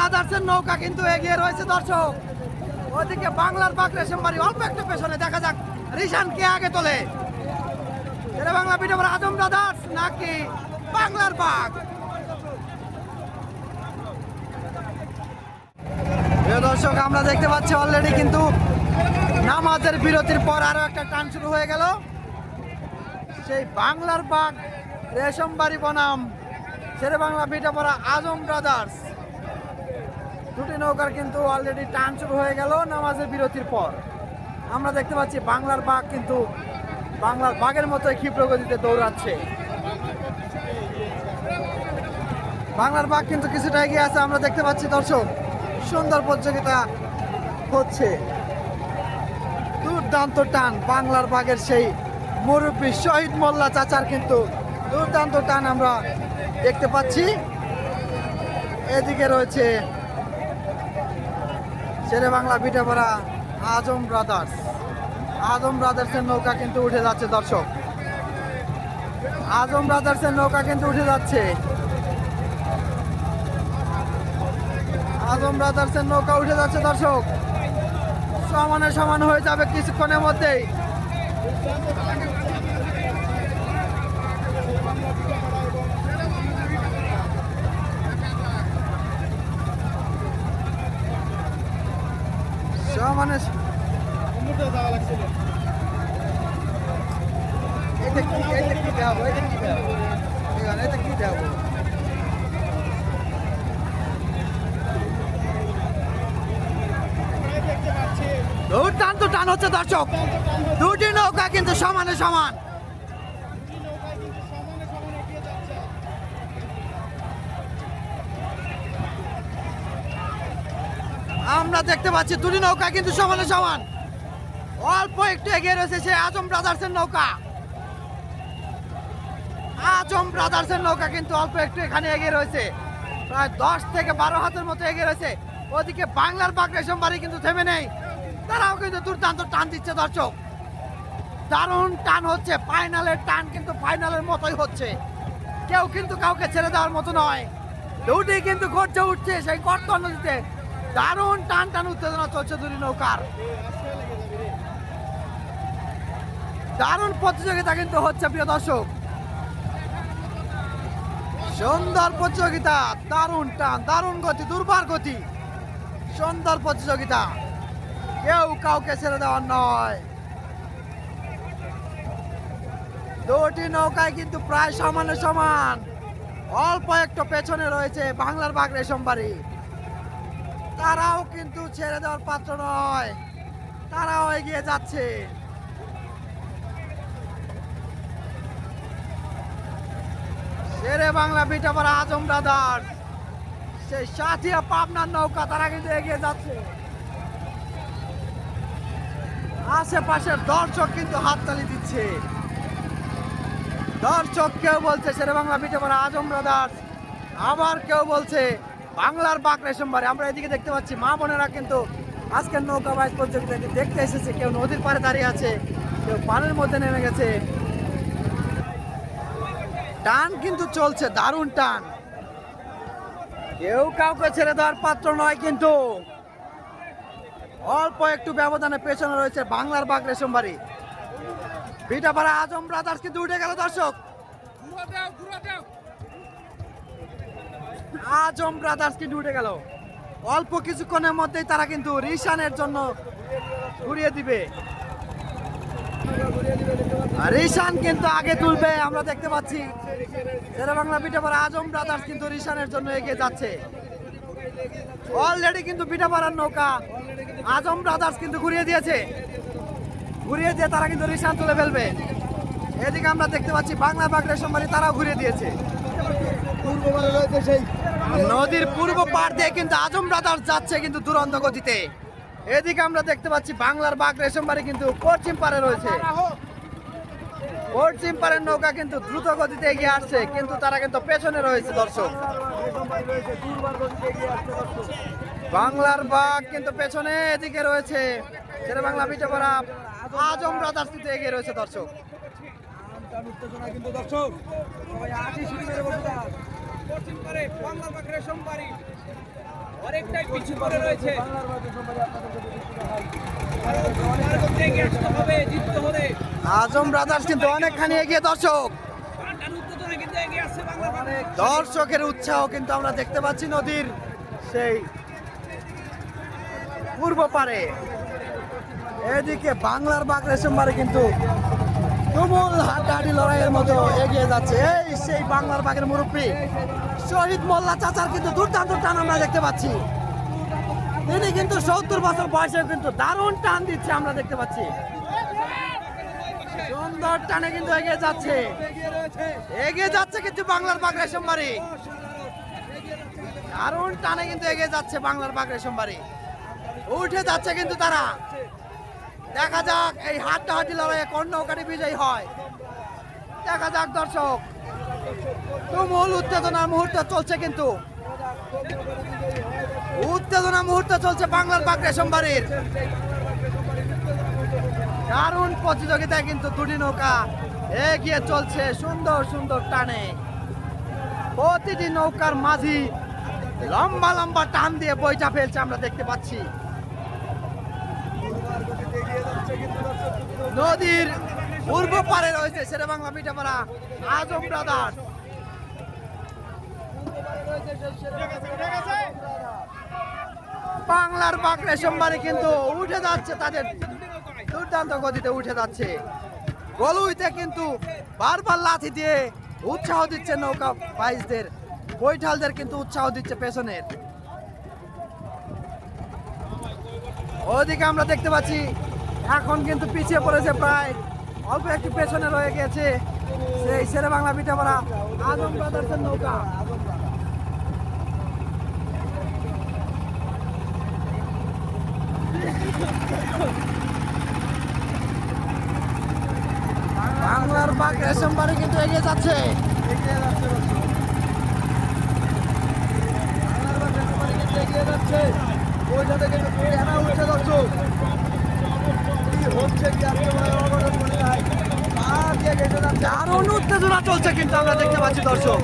ব্রাদার্সের নৌকা কিন্তু এগিয়ে রয়েছে, দর্শক। ওদিকে বাংলার বাঘ রেশম বাড়ি অল্প একটু পেছনে, দেখা যাক রিশান কে আগে তোলে। এটা বাংলা পিঠে আজম ব্রাদার্স, নাকি বাংলার প্রিয় দর্শক, আমরা দেখতে পাচ্ছি অলরেডি কিন্তু নামাজের বিরতির পর আরও একটা টান শুরু হয়ে গেল। সেই বাংলার বাঘ রেশমবাড়ি বনাম শেরে বাংলা পিঠা পড়া আজম ব্রাদার্স। দুটি নৌকার কিন্তু অলরেডি টান শুরু হয়ে গেল নামাজের বিরতির পর। আমরা দেখতে পাচ্ছি বাংলার বাঘ কিন্তু বাংলার বাঘের মতো ক্ষিপ্র গতিতে দৌড়াচ্ছে। বাংলার বাঘ কিন্তু কিছুটা এগিয়ে আছে, আমরা দেখতে পাচ্ছি দর্শক, সুন্দর প্রতিযোগিতা হচ্ছে। দুর্দান্ত টান বাংলার বাঘের সেই মুরব্বী শহীদ মোল্লা চাচার কিন্তু দুর্দান্ত টান আমরা দেখতে পাচ্ছি। এদিকে রয়েছে শেরে বাংলা পিঠাপড়া আজম ব্রাদার্স আজম ব্রাদার্সের নৌকা কিন্তু উঠে যাচ্ছে, দর্শক। আজম ব্রাদার্সের নৌকা কিন্তু উঠে যাচ্ছে। আজম ব্রাদার্সের নৌকা উঠে যাচ্ছে, দর্শক। সমানে সমান হয়ে যাবে কিছুক্ষণের মধ্যেই। সমানে এটা কি এটা কি দেবো এটা কি দেবো এটা কি দেবো দুর্দান্ত টান হচ্ছে দর্শক। দুটি নৌকা কিন্তু সমানে সমান। আমরা দেখতে পাচ্ছি, দুটি নৌকা কিন্তু সমানে সমান। অল্প একটু এগিয়ে রয়েছে সে আজম ব্রাদার্সের নৌকা। আজম ব্রাদার্সের নৌকা কিন্তু অল্প একটু এখানে এগিয়ে রয়েছে। প্রায় দশ থেকে বারো হাতের মতো এগিয়ে রয়েছে। ওদিকে বাংলার বাঘ রেশম বাড়ি কিন্তু থেমে নেই। তারাও কিন্তু দুর্দান্ত টান দিচ্ছে দর্শক। দারুণ টান হচ্ছে, ফাইনালের টান কিন্তু ফাইনালের মতোই হচ্ছে। কেউ কিন্তু কাউকে ছেড়ে দেওয়ার মতো নয়। দুটি কিন্তু গর্জে উঠছে সেই গর্ত নদীতে। দারুণ টান টান উত্তেজনা চলছে দুটি নৌকার। দারুণ প্রতিযোগিতা কিন্তু হচ্ছে, প্রিয় দর্শক। সুন্দর প্রতিযোগিতা, দারুণ টান, দারুণ গতি, দুর্বার গতি। সুন্দর প্রতিযোগিতা। কেউ কাউকে ছেড়ে দেওয়ার নয়। দুটি নৌকায় কিন্তু প্রায় সমানে সমান। অল্প একটু পেছনে রয়েছে বাংলার বাঘ রেশম বাড়ি। তারাও কিন্তু ছেড়ে দেওয়ার পাত্র নয়। তারাও এগিয়ে যাচ্ছে। শেরে বাংলা পিঠাপাড়া আজম ব্রাদার্স। সেই সাথিয়া পাবনার নৌকা, তারা কিন্তু এগিয়ে যাচ্ছে। আশেপাশের দর্শক কিন্তু হাততালি দিচ্ছে। দর্শক কেউ বলছে, শেরে বাংলা পিঠাপাড়া আজম ব্রাদার্স। আবার কেউ বলছে বাংলার বাঘ রেশমবারে আমরা এদিকে দেখতে পাচ্ছি, মা বোনেরা কিন্তু আজকের নৌকা বাইশ প্রতিযোগিতা দেখতে এসেছে। কেউ নদীর পাড়ে দাঁড়িয়ে আছে, কেউ পানের মধ্যে নেমে গেছে। টান কিন্তু চলছে, দারুণ টান। কেউ কাউকে ছেড়ে দেওয়ার পাত্র নয় কিন্তু। অল্প একটু ব্যবধানে পেছনে রয়েছে বাংলার বাঘ রেশমবাড়ি বিটাপাড়া আজম ব্রাদার্স কিন্তু উঠে গেল দর্শক। আজম ব্রাদার্স কিন্তু উঠে গেল। অল্প কিছুক্ষণের মধ্যেই তারা কিন্তু রিশানের জন্য ঘুরিয়ে দিবে। রিশান কিন্তু আগে তুলবে, আমরা দেখতে পাচ্ছি। শেরে বাংলা পিঠাপাড়া আজম ব্রাদার্স কিন্তু রিশানের জন্য এগিয়ে যাচ্ছে। অলরেডি কিন্তু পিঠাপাড়ার নৌকা আজম ব্রাদার্স কিন্তু ঘুরিয়ে দিয়েছে। ঘুরিয়ে দিয়ে তারা কিন্তু রিশান তুলে ফেলবে। এদিকে আমরা দেখতে পাচ্ছি বাংলা বাঘ রেশমবাড়ি তারাও ঘুরিয়ে দিয়েছে। নদীর পূর্ব পাড় দিয়ে কিন্তু আজম ব্রাদার্স যাচ্ছে কিন্তু দুরন্ত গতিতে। এদিকে আমরা দেখতে পাচ্ছি বাংলার বাঘ রেশমবাড়ি কিন্তু পশ্চিম পারে রয়েছে। পশ্চিম পাড়ের নৌকা কিন্তু দ্রুত গতিতে এগিয়ে আসছে, কিন্তু তারা কিন্তু পেছনে রয়েছে দর্শক। বাংলার বাঘ কিন্তু পেছনে এদিকে রয়েছে। সেটা বাংলা পড়া আজম ব্রাদার্স কিন্তু এগিয়ে রয়েছে দর্শক। দর্শক। করে। পশ্চিম অনেকটাই পিছু পড়ে রয়েছে। আজম ব্রাদার্স কিন্তু অনেকখানি এগিয়ে দর্শক। দর্শকের উৎসাহ কিন্তু আমরা দেখতে পাচ্ছি নদীর সেই পূর্ব পারে। এদিকে বাংলার বাঘ রেশমবারে কিন্তু তুমুল হাড্ডাহাড্ডি লড়াইয়ের মতো এগিয়ে যাচ্ছে। এই সেই বাংলার বাঘের মুরব্বী। শহীদ মোল্লা চাচার কিন্তু দুর্দান্ত টান আমরা দেখতে পাচ্ছি। তিনি কিন্তু সত্তর বছর বয়সে কিন্তু দারুণ টান দিচ্ছে আমরা দেখতে পাচ্ছি। সুন্দর টানে কিন্তু এগিয়ে যাচ্ছে। এগিয়ে যাচ্ছে কিন্তু বাংলার বাঘ রেশমবাড়ি দারুণ টানে কিন্তু এগিয়ে যাচ্ছে বাংলার বাঘ রেশমবাড়ি উঠে যাচ্ছে কিন্তু তারা। দেখা যাক, এই হাড্ডাহাড্ডি লড়াইয়ে কোন নৌকাটি বিজয়ী হয়। দেখা যাক, দর্শক। তুমুল উত্তেজনার মুহূর্ত চলছে কিন্তু। উত্তেজনা মুহূর্ত চলছে বাংলার বাঘ রেশমবাড়ির দারুণ প্রতিযোগিতায় কিন্তু দুটি নৌকা এগিয়ে চলছে সুন্দর সুন্দর টানে। প্রতিটি নৌকার মাঝি লম্বা লম্বা টান দিয়ে বইটা ফেলছে, আমরা দেখতে পাচ্ছি। নদীর পূর্ব পারে রয়েছে সেরে বাংলা পিঠাপাড়া আজম ব্রাদার্স। বাংলার বাঘ রেশমবাড়ি কিন্তু উঠে যাচ্ছে তাদের দুর্দান্ত গতিতে উঠে যাচ্ছে। গলুইতে কিন্তু বারবার লাথি দিয়ে উৎসাহ দিচ্ছে নৌকা বাইশদের। বৈঠালদের কিন্তু উৎসাহ দিচ্ছে পেছনের। ওদিকে আমরা দেখতে পাচ্ছি এখন কিন্তু পিছিয়ে পড়েছে প্রায় অল্প একটু পেছনে রয়ে গেছে সেই শেরে বাংলা পিঠাপাড়া আজম ব্রাদার্সের নৌকা। বাংলার বাঘ রেশম বাড়ি কিন্তু এগিয়ে যাচ্ছে এগিয়ে যাচ্ছে ওইটা থেকে এনা উঠছে দর্শক কি হচ্ছে কি আজকে মনে হয় অঘটন মনে হয় আর কে গেছে যাচ্ছে দারুণ উত্তেজনা চলছে কিন্তু আমরা দেখতে পাচ্ছি দর্শক।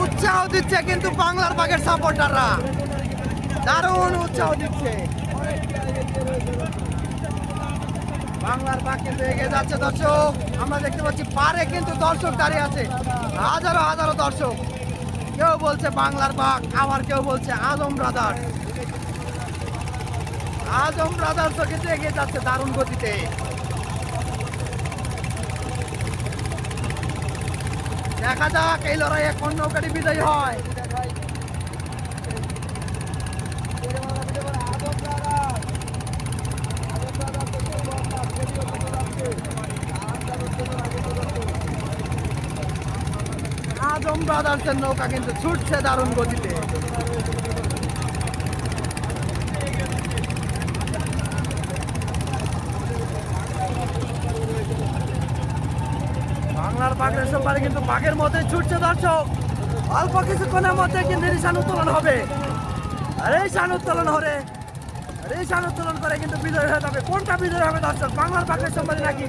উৎসাহ দিচ্ছে কিন্তু বাংলার বাঘের সাপোর্টাররা দারুণ উৎসাহ দিচ্ছে। বাংলার বাঘ এগিয়ে যাচ্ছে দর্শক। আমরা দেখতে পাচ্ছি পারে কিন্তু দর্শক দাঁড়িয়ে আছে। হাজারো হাজারো দর্শক। কেউ বলছে বাংলার বাঘ, আবার কেউ বলছে আজম ব্রাদার্স। আজম ব্রাদার্স কিন্তু এগিয়ে যাচ্ছে দারুণ গতিতে। দেখা যাক, এই লড়াইয়ে কোন নৌকাটি বিজয়ী হয়। আজম ব্রাদার্সের নৌকা কিন্তু ছুটছে দারুণ গতিতে। বাংলার বাঘের সবাই কিন্তু বাঘের মধ্যে ছুটছে দর্শক। অল্প কিছুক্ষণের মধ্যে কিন্তু নিশান উত্তোলন হবে। আর এই শান উত্তোলন হলে আর এই শান উত্তোলন করে কিন্তু বিজয় হয়ে যাবে। কোনটা বিজয় হবে দর্শক? বাংলার বাঘের সবাই নাকি?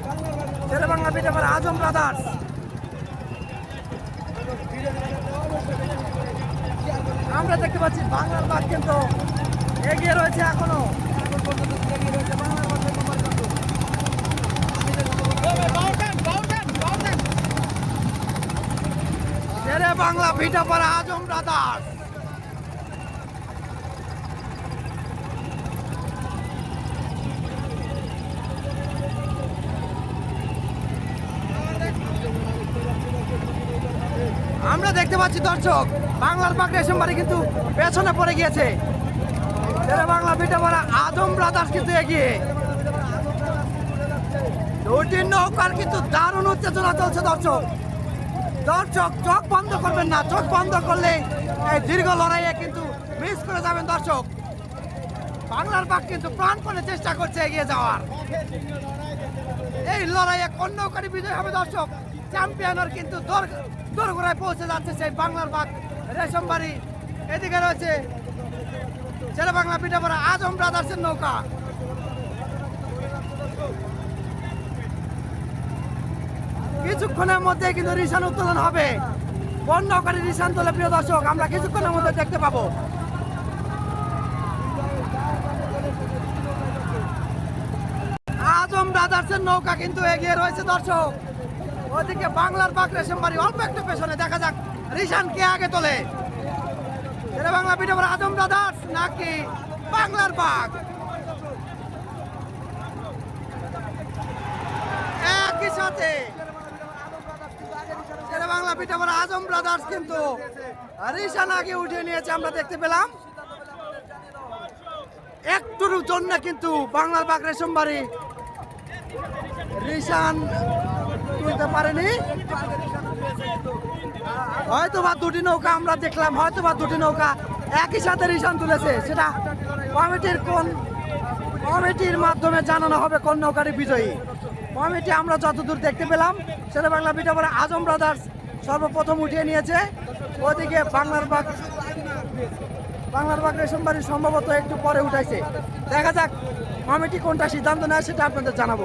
ছেলে বাংলা পিঠে আজম ব্রাদার্স আমরা দেখতে পাচ্ছি বাংলার বাঘ কিন্তু এগিয়ে রয়েছে এখনও এখন পর্যন্ত এগিয়ে রয়েছে বাংলার বাঘ নম্বর কিন্তু শেরে বাংলা ভিটা আজম ব্রাদার্স আমরা দেখতে পাচ্ছি দর্শক, বাংলার বাঘ রেশম বাড়ি কিন্তু পেছনে পড়ে গিয়েছে। শেরে বাংলা ভিটা পড়া আজম ব্রাদার্স কিন্তু এগিয়ে। দুটি নৌকার কিন্তু দারুণ উত্তেজনা চলছে দর্শক। দর্শক চোখ বন্ধ করবেন না, চোখ বন্ধ করলে এই দীর্ঘ লড়াইয়ে কিন্তু মিস করে যাবেন দর্শক। বাংলার বাঘ কিন্তু প্রাণপণে চেষ্টা করছে এগিয়ে যাওয়ার। এই লড়াইয়ে কোন নৌকারি বিজয় হবে দর্শক? চ্যাম্পিয়নের কিন্তু দর, দোরগোড়ায় পৌঁছে যাচ্ছে সেই বাংলার বাঘ। রেশমবাড়ি এদিকে রয়েছে ছেলে বাংলা পিঠাপড়া আজম ব্রাদার্সের নৌকা। কিছুক্ষণের মধ্যে কিন্তু রিসান উত্তোলন হবে। নৌকাটি রিসান তোলে, প্রিয় দর্শক, আমরা কিছুক্ষণের মধ্যে দেখতে পাবো। আজম ব্রাদার্সের নৌকা কিন্তু এগিয়ে রয়েছে, দর্শক। ওদিকে বাংলার বাঘ রেশম বাড়ি অল্প একটু পেছনে, দেখা যাক রিসান কে আগে তোলে। এরা বাংলা পিঠে আজম ব্রাদার্স নাকি বাংলার বাঘ? একই সাথে পিঠে পড়া আজম ব্রাদার্স কিন্তু রিসান আগে উঠিয়ে নিয়েছে, আমরা দেখতে পেলাম। একটুর জন্য কিন্তু বাংলার বাঘ রেশম বাড়ি রিসান তুলতে পারেনি। হয়তো বা দুটি নৌকা আমরা দেখলাম হয়তো বা দুটি নৌকা একই সাথে রিসান তুলেছে, সেটা কমিটির কোন কমিটির মাধ্যমে জানানো হবে কোন নৌকাটি বিজয়ী। কমিটি আমরা যতদূর দেখতে পেলাম সেটা বাংলা পিঠাপড়া আজম ব্রাদার্স সর্বপ্রথম উঠিয়ে নিয়েছে। ওদিকে বাংলার বাঘ বাংলার বাঘ রেশমবাড়ি সম্ভবত একটু পরে উঠাইছে। দেখা যাক কমিটি কোনটা সিদ্ধান্ত নেয় সেটা আপনাদের জানাব।